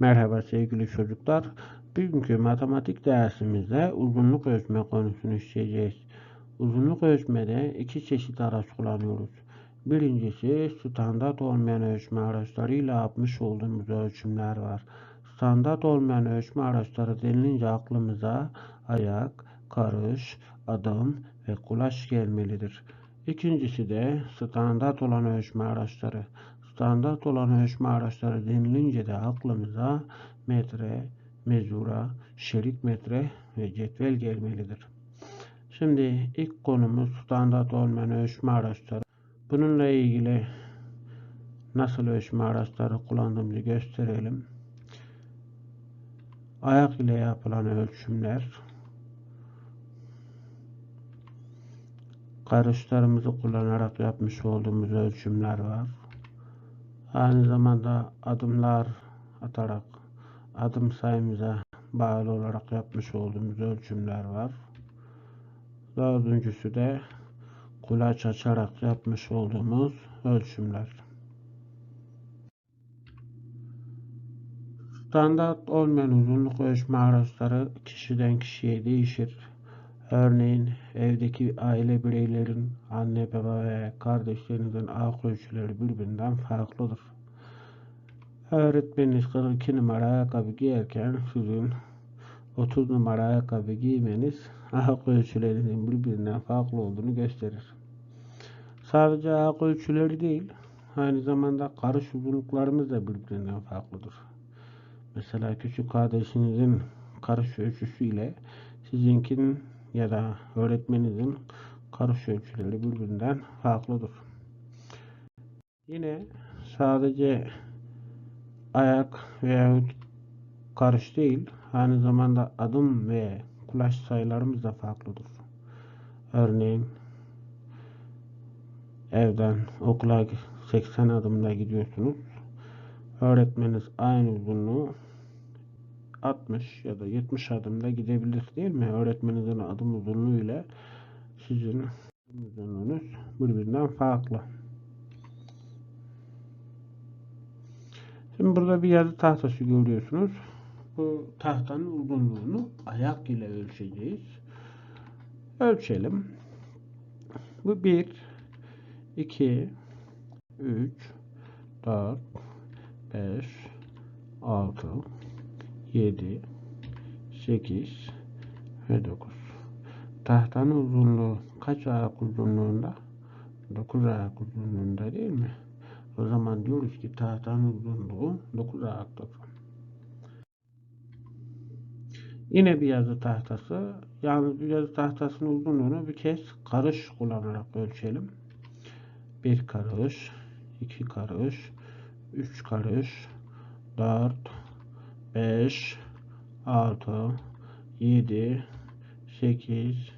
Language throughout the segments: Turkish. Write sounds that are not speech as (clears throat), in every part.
Merhaba sevgili çocuklar. Bugünkü matematik dersimizde uzunluk ölçme konusunu işleyeceğiz. Uzunluk ölçmede iki çeşit araç kullanıyoruz. Birincisi standart olmayan ölçme araçlarıyla yapmış olduğumuz ölçümler var. Standart olmayan ölçme araçları denilince aklımıza ayak, karış, adım ve kulaç gelmelidir. İkincisi de standart olan ölçme araçları. Standart olan ölçme araçları denilince de aklımıza metre, mezura, şerit metre ve cetvel gelmelidir. Şimdi ilk konumuz standart olmayan ölçme araçları. Bununla ilgili nasıl ölçme araçları kullandığımızı gösterelim. Ayak ile yapılan ölçümler, karışlarımızı kullanarak yapmış olduğumuz ölçümler var. Aynı zamanda adımlar atarak adım sayımıza bağlı olarak yapmış olduğumuz ölçümler var. Dördüncüsü de kulaç açarak yapmış olduğumuz ölçümler. Standart olmayan uzunluk ölçme araçları kişiden kişiye değişir. Örneğin evdeki aile bireylerin anne baba ve kardeşlerinizin ayak ölçüleri birbirinden farklıdır. Öğretmeniniz 42 numara ayakkabı giyerken sizin 30 numara ayakkabı giymeniz ayak ölçülerinizin birbirinden farklı olduğunu gösterir. Sadece ayak ölçüleri değil, aynı zamanda karış uzunluklarımız da birbirinden farklıdır. Mesela küçük kardeşinizin karış ölçüsü ile sizinkinin ya da öğretmeninizin karış ölçüleri birbirinden farklıdır. Yine sadece ayak veya karış değil, aynı zamanda adım ve kulaç sayılarımız da farklıdır. Örneğin evden okula 80 adımla gidiyorsunuz. Öğretmeniniz aynı uzunluğu 60 ya da 70 adımda gidebilir değil mi? Öğretmeninizin adım uzunluğu ile sizin uzunluğunuz birbirinden farklı. Şimdi burada bir yazı tahtası görüyorsunuz. Bu tahtanın uzunluğunu ayak ile ölçeceğiz. Ölçelim. Bu 1 2 3 4 5 6 7 8 ve 9 tahtanın uzunluğu kaç ayak uzunluğunda? 9 ayak uzunluğunda değil mi? O zaman diyoruz ki tahtanın uzunluğu 9 ayaktır yine bir yazı tahtası. Yalnız bir yazı tahtasının uzunluğunu bir kez karış kullanarak ölçelim. Bir karış 2 karış 3 karış 4 5 6 7 8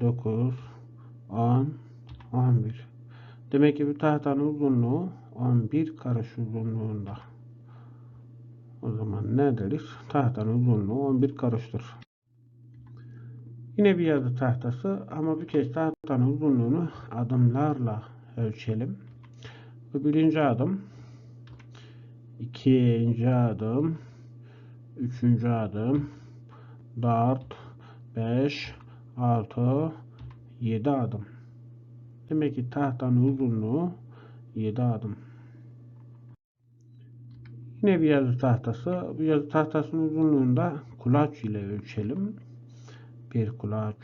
9 10 11 Demek ki bir tahtanın uzunluğu 11 karış uzunluğunda. O zaman ne deriz? Tahtanın uzunluğu 11 karıştır. Yine bir yazı tahtası ama bir kez tahtanın uzunluğunu adımlarla ölçelim. Bu birinci adım. ikinci adım. Üçüncü adım. Dört. Beş. Altı. Yedi adım. Demek ki tahtanın uzunluğu 7 adım. Yine bir yazı tahtası. Bu yazı tahtasının uzunluğunda kulaç ile ölçelim. Bir kulaç,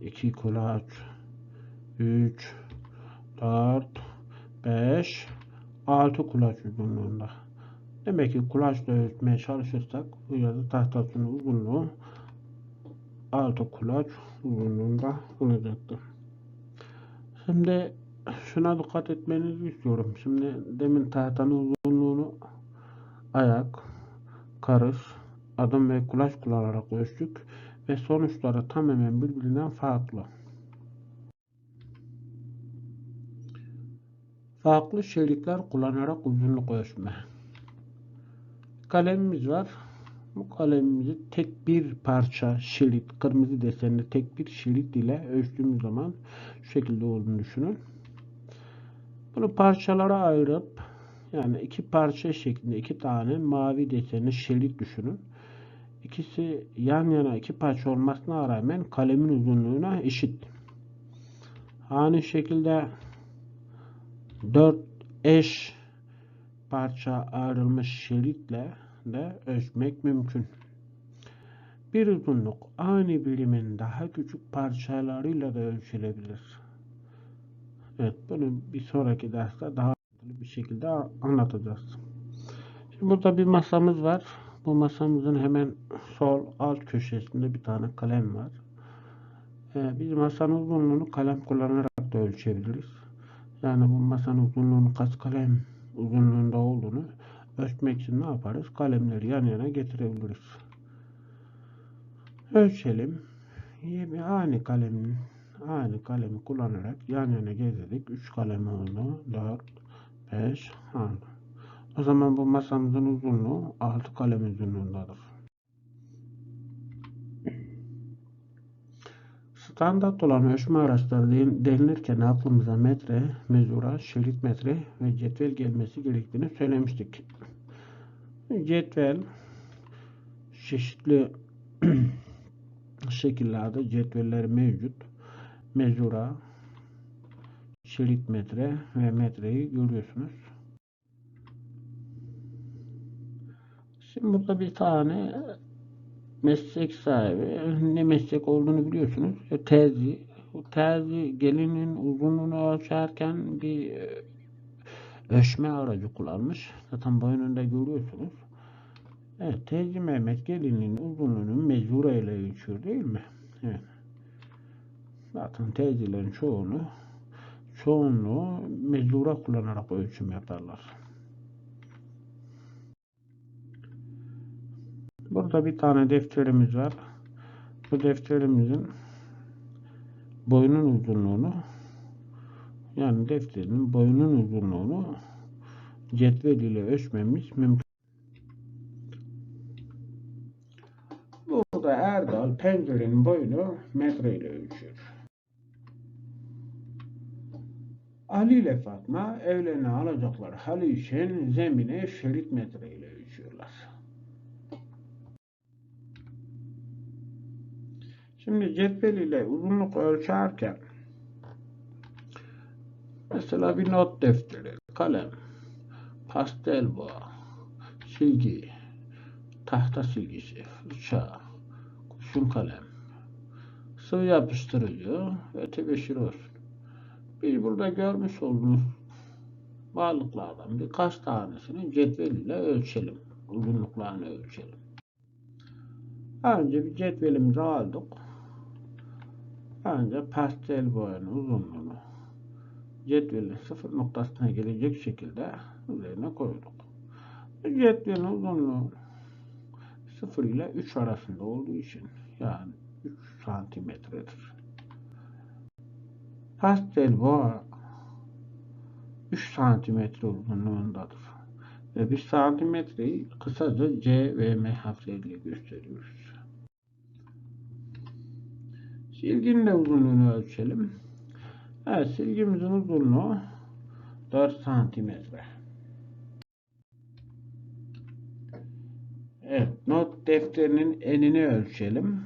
iki kulaç, üç, dört, beş, altı kulaç uzunluğunda. Demek ki kulaçla ölçmeye çalışırsak bu yazı tahtasının uzunluğu altı kulaç uzunluğunda olacaktır. Şimdi şuna dikkat etmenizi istiyorum. Şimdi demin tahtanın uzunluğunu ayak, karış, adım ve kulaç kullanarak ölçtük ve sonuçları tamamen birbirinden farklı. Farklı şeritler kullanarak uzunluk ölçme. Kalemimiz var. Bu kalemimizi tek bir parça şerit, kırmızı desenli tek bir şerit ile ölçtüğümüz zaman şu şekilde olduğunu düşünün. Bunu parçalara ayırıp Yani iki parça şeklinde iki tane mavi desenli şerit düşünün. İkisi yan yana iki parça olmasına rağmen kalemin uzunluğuna eşit. Aynı şekilde dört eş parça ayrılmış şeritle de ölçmek mümkün. Bir uzunluk aynı birimin daha küçük parçalarıyla da ölçülebilir. Evet, bunu bir sonraki derste daha ayrıntılı bir şekilde anlatacağız. Şimdi burada bir masamız var. Bu masamızın hemen sol alt köşesinde bir tane kalem var. Ee, biz masanın uzunluğunu kalem kullanarak da ölçebiliriz. Yani bu masanın uzunluğunu kaç kalem uzunluğunda olduğunu ölçmek için ne yaparız? Kalemleri yan yana getirebiliriz. Ölçelim. Aynı kalemin aynı kalemi kullanarak yan yana getirdik. 3 kalem oldu. 4 5 6. O zaman bu masamızın uzunluğu 6 kalem uzunluğundadır. Standart olan ölçme araçları denilirken aklımıza metre, mezura, şerit metre ve cetvel gelmesi gerektiğini söylemiştik. Cetvel çeşitli (clears throat) şekillerde cetveller mevcut. Mezura, şerit metre ve metreyi görüyorsunuz. Şimdi burada bir tane meslek sahibi ne meslek olduğunu biliyorsunuz. E, terzi. O terzi gelinin uzunluğunu ölçerken bir e, ölçme aracı kullanmış. Zaten boyununda görüyorsunuz. Evet, terzi Mehmet gelinin uzunluğunu mezura ile ölçüyor değil mi? Evet. Zaten terzilerin çoğunu çoğunluğu mezura kullanarak ölçüm yaparlar. Burada bir tane defterimiz var. Bu defterimizin boyunun uzunluğunu yani defterin boyunun uzunluğunu cetvel ile ölçmemiz mümkün. Burada Erdal pencerenin boyunu metre ile ölçüyor. Ali ile Fatma evlerine alacakları halı için zemine şerit metre ile Şimdi cetvel ile uzunluk ölçerken mesela bir not defteri, kalem, pastel boğa, silgi, tahta silgisi, fırça, kurşun kalem, sıvı yapıştırıcı ve tebeşir olsun. Biz burada görmüş olduğunuz varlıklardan birkaç tanesini cetvel ile ölçelim. Uzunluklarını ölçelim. Önce bir cetvelimizi aldık. Önce pastel boyanın uzunluğunu cetvelin sıfır noktasına gelecek şekilde üzerine koyduk. Cetvelin uzunluğu 0 ile 3 arasında olduğu için yani 3 santimetredir. Pastel boğa 3 santimetre uzunluğundadır. Ve 1 santimetreyi kısaca C ve M harfleriyle gösteriyoruz. Silginin de uzunluğunu ölçelim. Evet, silgimizin uzunluğu 4 santimetre. Evet, not defterinin enini ölçelim.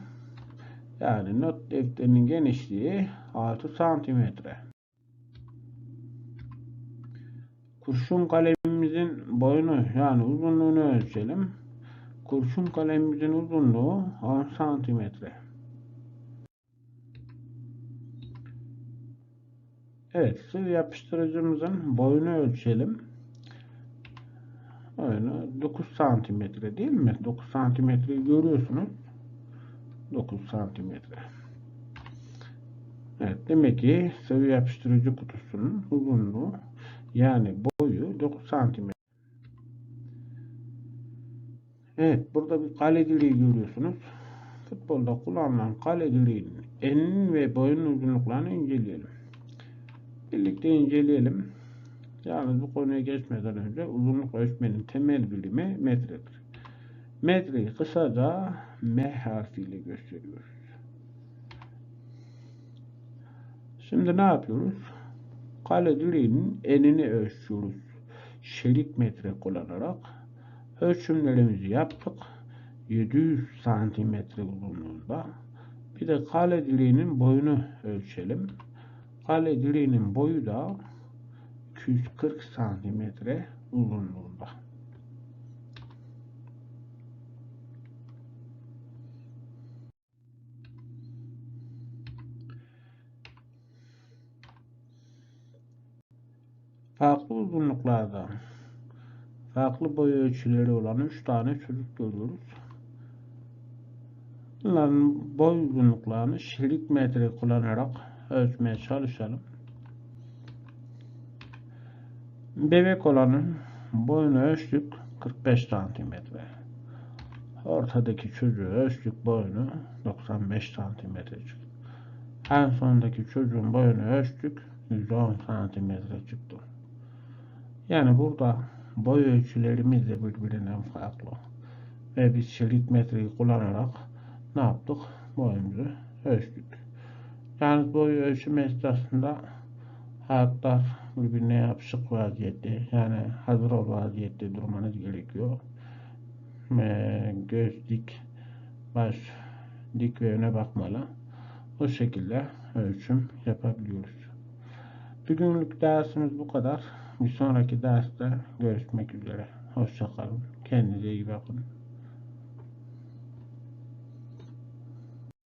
Yani not defterinin genişliği 6 santimetre. Kurşun kalemimizin boyunu yani uzunluğunu ölçelim. Kurşun kalemimizin uzunluğu 10 santimetre. Evet, sıvı yapıştırıcımızın boyunu ölçelim. Boyunu 9 santimetre değil mi? 9 santimetreyi görüyorsunuz. 9 santimetre. Evet, demek ki sıvı yapıştırıcı kutusunun uzunluğu yani boyu 9 santimetre. Evet, burada bir kale deliği görüyorsunuz. Futbolda kullanılan kale deliğinin eninin ve boyunun uzunluklarını inceleyelim. Birlikte inceleyelim. Yalnız bu konuya geçmeden önce uzunluk ölçmenin temel bilimi metredir. Metreyi kısaca M harfiyle gösteriyoruz. Şimdi ne yapıyoruz? Kale direğinin enini ölçüyoruz. çelik metre kullanarak ölçümlerimizi yaptık. 700 santimetre uzunluğunda. Bir de kale direğinin boyunu ölçelim. Kale direğinin boyu da 240 santimetre uzunluğunda. Farklı uzunluklarda farklı boy ölçüleri olan 3 tane çocuk görüyoruz. Bunların boy uzunluklarını çelik metre kullanarak ölçmeye çalışalım. Bebek olanın boyunu ölçtük 45 santimetre. Ortadaki çocuğu ölçtük boyunu 95 santimetre çıktı. En sondaki çocuğun boyunu ölçtük 110 santimetre çıktı. Yani burada boy ölçülerimiz de birbirinden farklı. Ve biz çelik metreyi kullanarak ne yaptık? Boyumuzu ölçtük. Yani boy ölçüm esnasında ayaklar birbirine yapışık vaziyette yani hazır ol vaziyette durmanız gerekiyor. Ve göz dik, baş dik ve öne bakmalı. O şekilde ölçüm yapabiliyoruz. Bugünlük dersimiz bu kadar. Bir sonraki derste görüşmek üzere. Hoşçakalın. Kendinize iyi bakın.